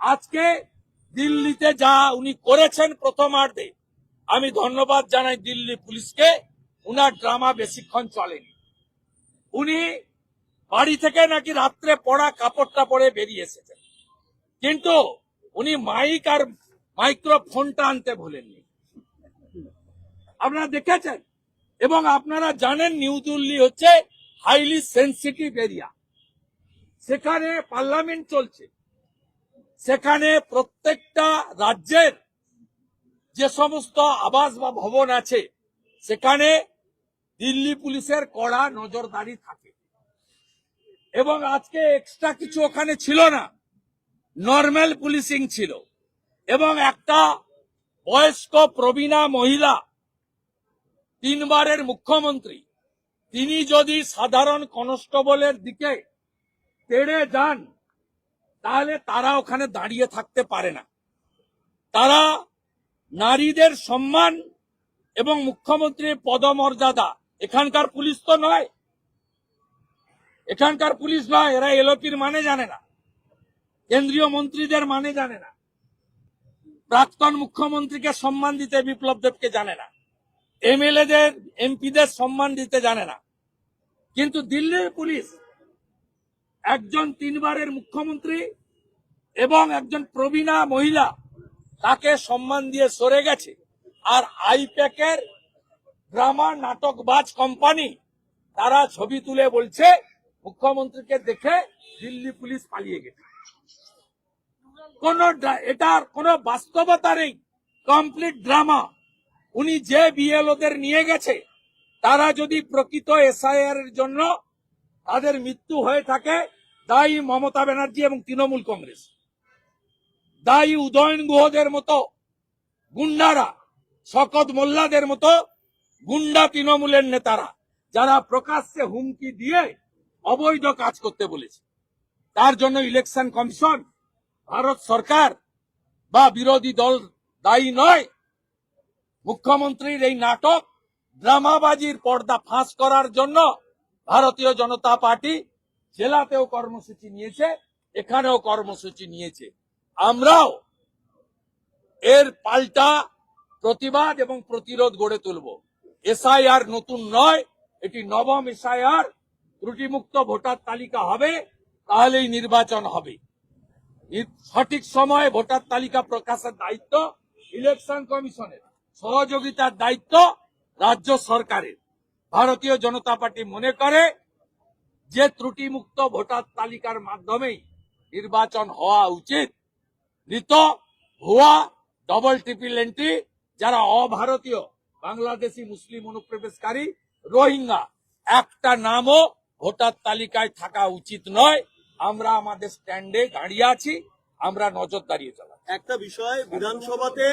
আজকে দিল্লিতে যা উনি করেছেন প্রথমার্ধে, আমি ধন্যবাদ জানাই দিল্লি পুলিশকে, উনার ড্রামা বেশিক্ষণ চলেনি। উনি বাড়ি থেকে নাকি রাত্রে পড়া কাপড়টা পরে বেরিয়ে এসেছেন। কিন্তু উনি মাইক আর মাইক্রোফোনটা আনতে ভুলেননি। আপনারা দেখেছেন? এবং আপনারা জানেন নিউ দিল্লি হচ্ছে হাইলি সেন্সিটিভ এরিয়া সেখানে পার্লামেন্ট চলছে। সেখানে প্রত্যেকটা রাজ্যের যে সমস্ত আবাস বা ভবন আছে, সেখানে দিল্লি পুলিশের কড়া নজরদারি থাকে। এবং আজকে এক্সট্রা কিছু ওখানে ছিল না নর্মাল পুলিশিং ছিল। এবং একটা বয়স্ক প্রবীণা মহিলা, তিনবারের মুখ্যমন্ত্রী, তিনি যদি সাধারণ কনস্টেবলের দিকে তেড়ে যান তাহলে তারা ওখানে দাঁড়িয়ে থাকতে পারে না। তারা নারীদের সম্মান এবং মুখ্যমন্ত্রীর পদমর্যাদা। এখানকার পুলিশ তো নয়। এখানকার পুলিশ নয়, এরা এলওপির মানে জানে না। কেন্দ্রীয় মন্ত্রীদের মানে জানে না। প্রাক্তন মুখ্যমন্ত্রীকে সম্মান দিতে বিপ্লব দেবকে জানে না। এমএলএদের, এমপিদের সম্মান দিতে জানে না। কিন্তু দিল্লির পুলিশ একজন তিনবারের মুখ্যমন্ত্রী এবং একজন প্রবীণা মহিলা তাকে সম্মান দিয়ে সরে গেছে। আর আইপ্যাকের ড্রামা নাটকবাজ কোম্পানি তারা ছবি তুলে বলছে, মুখ্যমন্ত্রীকে দেখে দিল্লি পুলিশ পালিয়ে গেছে। কোন এটার কোনো বাস্তবতা নেই। Complete drama. উনি যে বিএলওদের নিয়ে গেছে, তারা যদি প্রকৃত এসআইআর এর জন্য তাদের মৃত্যু হয়ে থাকে দায়ী মমতা ব্যানার্জি এবং তৃণমূল কংগ্রেস। দায়ী উদয়ন গুহদের মতো গুন্ডারা, শকত মোল্লাদের মতো গুন্ডা তৃণমূলের নেতারা, যারা প্রকাশ্যে হুমকি দিয়ে অবৈধ কাজ করতে বলেছে। তার জন্য ইলেকশন কমিশন, ভারত সরকার বা বিরোধী দল দায়ী নয়। মুখ্যমন্ত্রীর এই নাটক, ড্রামাবাজির পর্দা ফাঁস করার জন্য ভারতীয় জনতা পার্টি জেলাতেও কর্মসূচি নিয়েছে, এখানেও কর্মসূচি নিয়েছে। আমরাও এর পাল্টা প্রতিবাদ এবং প্রতিরোধ গড়ে তুলব। এসআইআর নতুন নয়, এটি নবম এসআইআর, ত্রুটিমুক্ত ভোটার তালিকা হবে, তাহলেই নির্বাচন হবে। সঠিক সময়ে ভোটার তালিকা প্রকাশের দায়িত্ব ইলেকশন কমিশনের, সহযোগিতার দায়িত্ব রাজ্য সরকারের। ভারতীয় জনতা পার্টি মনে করে যে ত্রুটিমুক্ত ভোটার তালিকার মাধ্যমেই নির্বাচন হওয়া উচিত মৃত ভুয়া ডবল ট্রিপল এন্ট্রি যারা অভারতীয় বাংলাদেশি মুসলিম অনুপ্রবেশকারী রোহিঙ্গা একটা নামও ভোটার তালিকায় থাকা উচিত নয়। আমরা আমাদের স্ট্যান্ডে দাঁড়িয়ে আছি আমরা নজরদারিয়ে চালাচ্ছি। একটা বিষয় বিধানসভাতে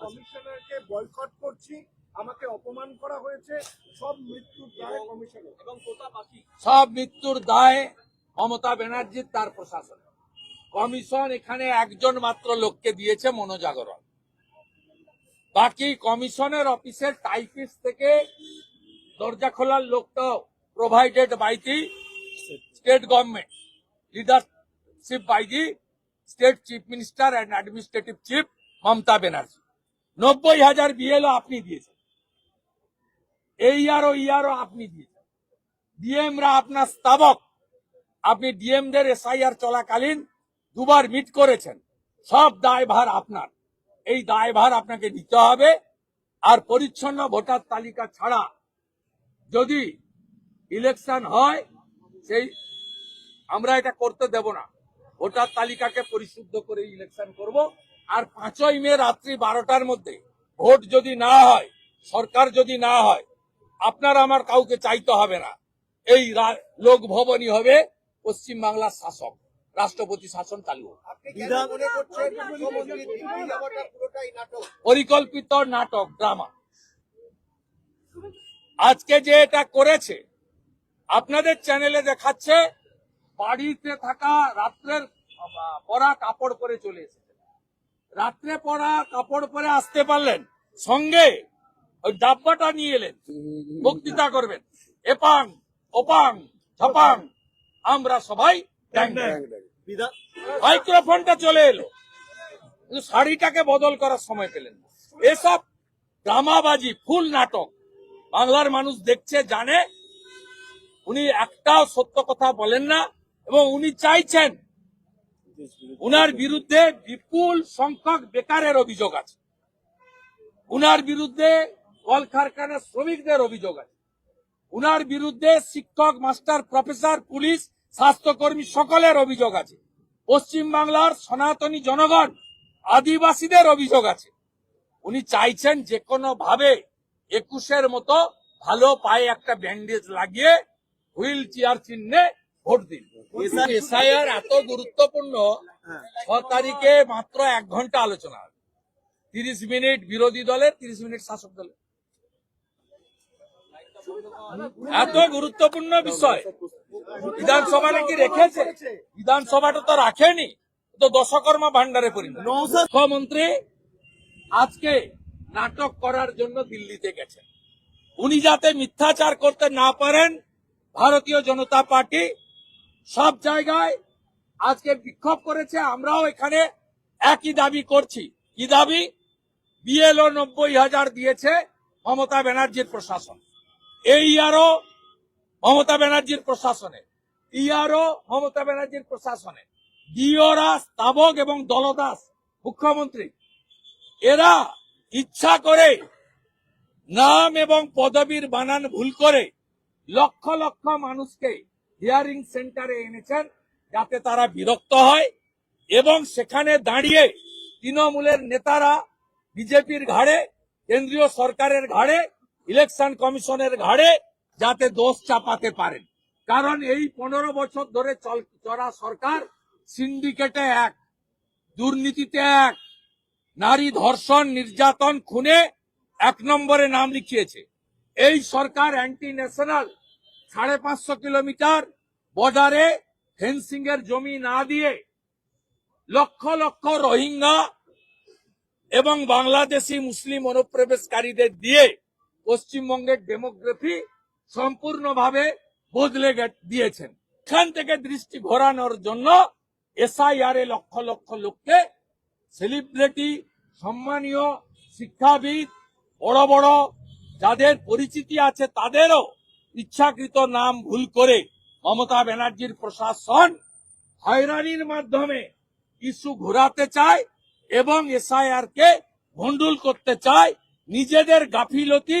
কমিশনারকে বয়কট করছি। আমাকে অপমান করা হয়েছে সব মৃত্যুর দায় কমিশনের এবং সব মৃত্যুর দায় মমতা ব্যানার্জির তার প্রশাসন। কমিশন এখানে একজন মাত্র লোককে দিয়েছে মনোজাগরণ বাকি কমিশনের অফিসের টাইপিস্ট থেকে দরজা খোলার লোকটা provided by the state government leadership by the state chief minister and administrative chief Mamata Banerjee. নব্বই হাজার বিএলও আপনি দিয়েছেন। এই আরও ইয়ারও আপনি দিয়েছেন ডিএমরা আপনার স্তাবক। আপনি ডিএমদের এসআইআর চলাকালীন দুবার মিট করেছেন। সব দায়ভার আপনার। এই দায়ভার আপনাকে দিতে হবে। আর পরিচ্ছন্ন ভোটার তালিকা ছাড়া যদি ইলেকশন হয়, সেই আমরা এটা করতে দেব না। ভোটার তালিকাকে পরিশুদ্ধ করে ইলেকশন করব। আর পাঁচই মে রাত্রি বারোটার মধ্যে ভোট যদি না হয়, সরকার যদি না হয় আপনার আমার কাউকে চাইতে হবে না। এই রা- লোক ভবনই হবে পশ্চিম বাংলার শাসক রাষ্ট্রপতি শাসন চালু। পরিকল্পিত নাটক ড্রামা। আজকে যে এটা করেছে আপনাদের চ্যানেলে দেখাচ্ছে বাড়িতে থাকা রাত্রের পরা কাপড় পরে চলে এসেছে। রাত্রে পরা কাপড় পরে আসতে পারলেন। সঙ্গে ওই ডাব্বাটা নিয়ে এলেন। বক্তৃতা করবেন। এপাং ওপাং ঝপাং। আমরা সবাই মাইক্রোফোনটা চলে এলো। কিন্তু শাড়িটাকে বদল করার সময় পেলেন এসব ড্রামাবাজি ফুল নাটক। বাংলার মানুষ দেখছে জানে। উনি একটাও সত্য কথা বলেন না এবং উনি চাইছেন উনার বিরুদ্ধে বিপুল সংখ্যক বেকারের অভিযোগ আছে। উনার বিরুদ্ধে কল কারখানার শ্রমিকদের অভিযোগ আছে। উনার বিরুদ্ধে শিক্ষক, মাস্টার, প্রফেসর, পুলিশ, স্বাস্থ্যকর্মী সকলের অভিযোগ আছে। পশ্চিম বাংলার সনাতনী জনগণ আদিবাসীদের অভিযোগ আছে। উনি চাইছেন যে কোনো ভাবে একুশের মতো ভালো পায়ে একটা ব্যান্ডেজ লাগিয়ে হুইল চেয়ার চিহ্নে ভোট দিন। এসআইআর এত গুরুত্বপূর্ণ, ছ তারিখে মাত্র এক ঘণ্টা আলোচনা হবে। তিরিশ মিনিট বিরোধী দলের, তিরিশ মিনিট শাসক দলের। এত গুরুত্বপূর্ণ বিষয়। বিধানসভা নাকি রেখেছে? বিধানসভাটা তো রাখেনি, তো দশকর্মা ভান্ডারে পরিণত। মুখ্যমন্ত্রী আজকে নাটক করার জন্য দিল্লিতে গেছেন। উনি যাতে মিথ্যাচার করতে না পারেন, ভারতীয় জনতা পার্টি সব জায়গায় আজকে বিক্ষোভ করেছে, আমরাও এখানে একই দাবি করছি। কি দাবি? বিএলও নব্বই হাজার দিয়েছে মমতা ব্যানার্জির প্রশাসন। এই ইয়ারও মমতা ব্যানার্জির প্রশাসনে ইয়ারও মমতা ব্যানার্জির প্রশাসনে ডিওরা স্তাবক এবং দলদাস মুখ্যমন্ত্রী, এরা ইচ্ছা করে নাম এবং পদবীর বানান ভুল করে লক্ষ লক্ষ মানুষকে হিয়ারিং সেন্টারে এনেছেন যাতে তারা বিরক্ত হয় এবং সেখানে দাঁড়িয়ে তৃণমূলের নেতারা, বিজেপির ঘাড়ে, কেন্দ্রীয় সরকারের ঘাড়ে ইলেকশন কমিশনের ঘাড়ে যাতে দোষ চাপাতে পারেন। কারণ এই পনেরো বছর ধরে চলা সরকার সিন্ডিকেটে এক, দুর্নীতিতে এক, নারী ধর্ষণ, নির্যাতন খুনে এক নম্বরে নাম লিখিয়েছে। এই সরকার অ্যান্টি ন্যাশনাল সাড়ে পাঁচশো কিলোমিটার বর্ডারে ফেন্সিং এর জমি না দিয়ে লক্ষ লক্ষ রোহিঙ্গা এবং বাংলাদেশি মুসলিম অনুপ্রবেশকারীদের দিয়ে পশ্চিমবঙ্গের ডেমোগ্রাফি সম্পূর্ণভাবে বদলে দিয়েছেন। এখান থেকে দৃষ্টি ঘোরানোর জন্য এসআইআর এ লক্ষ লক্ষ লোককে সেলিব্রিটি, সম্মানীয় শিক্ষাবিদ, বড় বড় যাদের পরিচিতি আছে তাদেরও ইচ্ছাকৃত নাম ভুল করে মমতা ব্যানার্জির প্রশাসন হয়রানির মাধ্যমে ইস্যু ঘোরাতে চায় এবং এসআইআর কে ভণ্ডুল করতে চায়। নিজেদের গাফিলতি